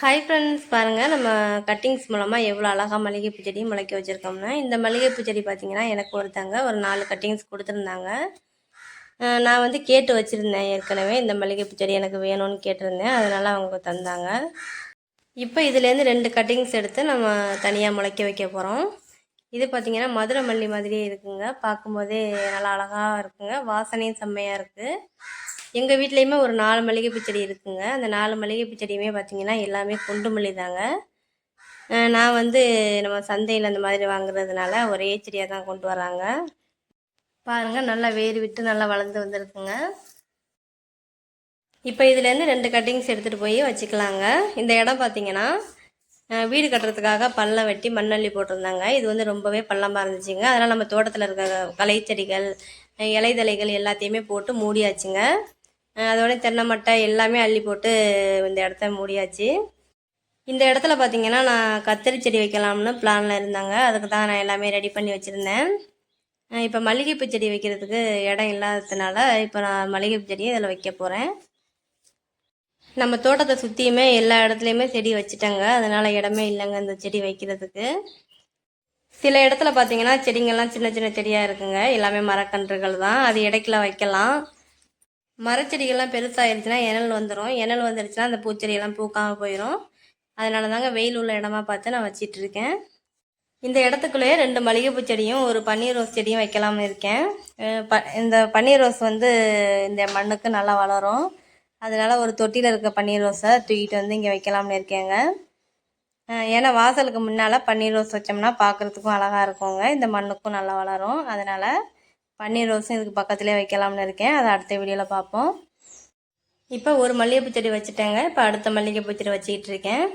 Hi friends பாருங்கள் நம்ம cuttings மூலமாக எவ்வளோ அழகாக மளிகைப்பூ செடி முளைக்க வச்சுருக்கோம்னா. இந்த மளிகைப்பூ செடி பார்த்தீங்கன்னா எனக்கு ஒருத்தங்க ஒரு நாலு கட்டிங்ஸ் கொடுத்துருந்தாங்க. நான் வந்து கேட்டு வச்சுருந்தேன் ஏற்கனவே. இந்த மளிகைப்பூ செடி எனக்கு வேணும்னு கேட்டிருந்தேன். அதனால் அவங்க தந்தாங்க. இப்போ இதுலேருந்து ரெண்டு கட்டிங்ஸ் எடுத்து நம்ம தனியாக முளைக்க வைக்க போகிறோம் இது பார்த்தீங்கன்னா மதுரை மல்லி மாதிரியே இருக்குங்க. பார்க்கும்போதே நல்லா அழகாக இருக்குங்க. வாசனையும் செம்மையாக இருக்குது எங்கள் வீட்லேயுமே ஒரு நாலு மல்லிகைப்பூ செடி இருக்குங்க. அந்த நாலு மல்லிகைப்பூ செடியுமே பார்த்தீங்கன்னா எல்லாமே குண்டு மல்லி தாங்க. நான் வந்து நம்ம சந்தையில் அந்த மாதிரி வாங்குறதுனால ஒரே செடியாக தான் கொண்டு வராங்க. பாருங்கள் நல்லா வேர் விட்டு நல்லா வளர்ந்து வந்திருக்குங்க. இப்போ இதுலேருந்து ரெண்டு கட்டிங்ஸ் எடுத்துகிட்டு போய் வச்சுக்கலாங்க. இந்த இடம் பார்த்தீங்கன்னா வீடு கட்டுறதுக்காக பள்ளம் வெட்டி மண்ணள்ளி போட்டிருந்தாங்க. இது வந்து ரொம்பவே பள்ளமாக இருந்துச்சுங்க. அதனால் நம்ம தோட்டத்தில் இருக்க களை செடிகள் அஹ் எல்லாத்தையுமே போட்டு மூடியாச்சுங்க. அதோட தென்னை மட்டை எல்லாமே அள்ளி போட்டு இந்த இடத்த மூடியாச்சு. இந்த இடத்துல பார்த்தீங்கன்னா நான் கத்திரி செடி வைக்கலாம்னு பிளானில் இருந்தாங்க. அதுக்கு தான் நான் எல்லாமே ரெடி பண்ணி வச்சுருந்தேன். இப்போ மல்லிகைப்பூ செடி வைக்கிறதுக்கு இடம் இல்லாததுனால இப்போ நான் மல்லிகைப்பூ செடியை இதில் வைக்க போகிறேன் நம்ம தோட்டத்தை சுற்றியுமே எல்லா இடத்துலையுமே செடி வச்சுட்டாங்க. அதனால் இடமே இல்லைங்க இந்த செடி வைக்கிறதுக்கு. சில இடத்துல பார்த்தீங்கன்னா செடிங்கள்லாம் சின்ன சின்ன செடியாக இருக்குங்க. எல்லாமே மரக்கன்றுகள் தான். அது இடைக்கில வைக்கலாம். மரச்செடிகள்லாம் பெருசாகிருச்சுன்னா இணல் வந்துடும் இணல் வந்துருச்சுன்னா அந்த பூச்செடியெல்லாம் பூக்காமல் போயிடும் அதனால தாங்க வெயில் உள்ள இடமா பார்த்து நான் வச்சிட்டு இருக்கேன் இந்த இடத்துக்குள்ளேயே ரெண்டு மல்லிகைப்பூ செடியும் ஒரு பன்னீர் ரோஸ் செடியும் வைக்கலாம்னு இருக்கேன். ப இந்த பன்னீர் ரோஸ் வந்து இந்த மண்ணுக்கு நல்லா வளரும். அதனால ஒரு தொட்டியில் இருக்க பன்னீர் ரோஸை தூக்கிட்டு வந்து இங்கே வைக்கலாம்னு இருக்கேங்க. ஏன்னா வாசலுக்கு முன்னால் பன்னீர் ரோஸ் வச்சோம்னா பார்க்குறதுக்கும் அழகாக இருக்குங்க. இந்த மண்ணுக்கும் நல்லா வளரும். அதனால் பன்னீர் ரோஸும் இதுக்கு பக்கத்துலேயே வைக்கலாம்னு இருக்கேன். அதை அடுத்த வீடியோவில் பார்ப்போம். இப்போ ஒரு மல்லிகைப்பூ செடி வச்சுட்டேங்க. இப்போ அடுத்த மல்லிகைப்பூ செடி வச்சுக்கிட்டு இருக்கேன்.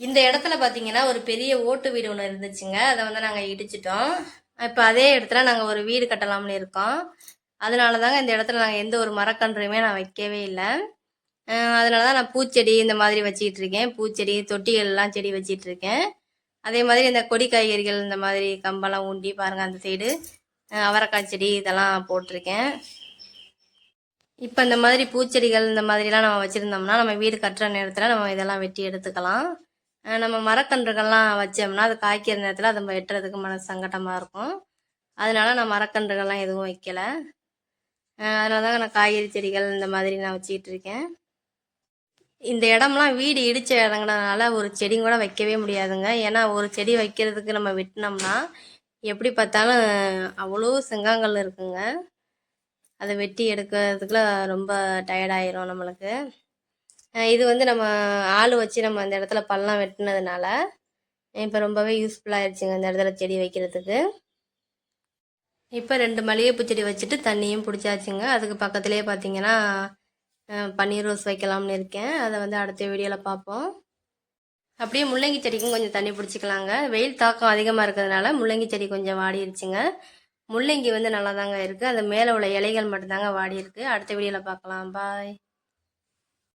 இந்த இடத்துல பார்த்தீங்கன்னா ஒரு பெரிய ஓட்டு வீடு ஒன்று இருந்துச்சுங்க. அதை வந்து நாங்கள் இடிச்சிட்டோம். இப்போ அதே இடத்துல நாங்கள் ஒரு வீடு கட்டலாம்னு இருக்கோம். அதனால தாங்க இந்த இடத்துல நாங்கள் எந்த ஒரு மரக்கன்றையுமே நான் வைக்கவே இல்லை. அதனால தான் நான் பூச்செடி இந்த மாதிரி வச்சுக்கிட்டு இருக்கேன். பூச்செடி தொட்டிகள்லாம் செடி வச்சிட்டு இருக்கேன். அதே மாதிரி இந்த கொடி காய்கறிகள் இந்த மாதிரி கம்பெல்லாம் ஊண்டி பாருங்கள் அந்த சைடு. அவரைக்காய் செடி இதெல்லாம் போட்டிருக்கேன். இப்போ இந்த மாதிரி பூச்செடிகள் இந்த மாதிரிலாம் நம்ம வச்சுருந்தோம்னா நம்ம வீடு கட்டுற நேரத்தில் நம்ம இதெல்லாம் வெட்டி எடுத்துக்கலாம். நம்ம மரக்கன்றுகள்லாம் வச்சோம்னா அது காய்க்கிற நேரத்தில் அதை நம்ம வெட்டுறதுக்கு மன சங்கடமாக இருக்கும். அதனால நான் மரக்கன்றுகள்லாம் எதுவும் வைக்கல. அதனால தான் நான் காய்கறி செடிகள் இந்த மாதிரி நான் வச்சுக்கிட்டு இருக்கேன். இந்த இடம்லாம் வீடு இடிச்ச இடங்கிறதுனால ஒரு செடி கூட வைக்கவே முடியாதுங்க. ஏன்னா ஒரு செடி வைக்கிறதுக்கு நம்ம வெட்டினோம்னா எப்படி பார்த்தாலும் அவ்வளோ செங்காங்கல் இருக்குங்க. அதை வெட்டி எடுக்கிறதுக்குள்ள ரொம்ப டயர்டாயிரும் நம்மளுக்கு. இது வந்து நம்ம ஆள் வச்சு நம்ம அந்த இடத்துல பள்ளம் வெட்டினதுனால இப்போ ரொம்பவே யூஸ்ஃபுல்லாக ஆயிடுச்சுங்க அந்த இடத்துல செடி வைக்கிறதுக்கு. இப்போ ரெண்டு மளிகைப்பூ செடி வச்சுட்டு தண்ணியும் பிடிச்சாச்சுங்க. அதுக்கு பக்கத்துலேயே பார்த்தீங்கன்னா பன்னீர் ரோஸ் வைக்கலாம்னு இருக்கேன். அதை வந்து அடுத்த வீடியோவில் பார்ப்போம் அப்படியே முள்ளங்கி செடிக்கும் கொஞ்சம் தண்ணி பிடிச்சிக்கலாங்க. வெயில் தாக்கம் அதிகமாக இருக்கிறதுனால முள்ளங்கி செடி கொஞ்சம் வாடிருச்சுங்க. முள்ளங்கி வந்து நல்லா தாங்க இருக்குது அந்த மேலே உள்ள இலைகள் மட்டும்தாங்க வாடி இருக்குது அடுத்த வீடியோவில் பார்க்கலாம் பாய்.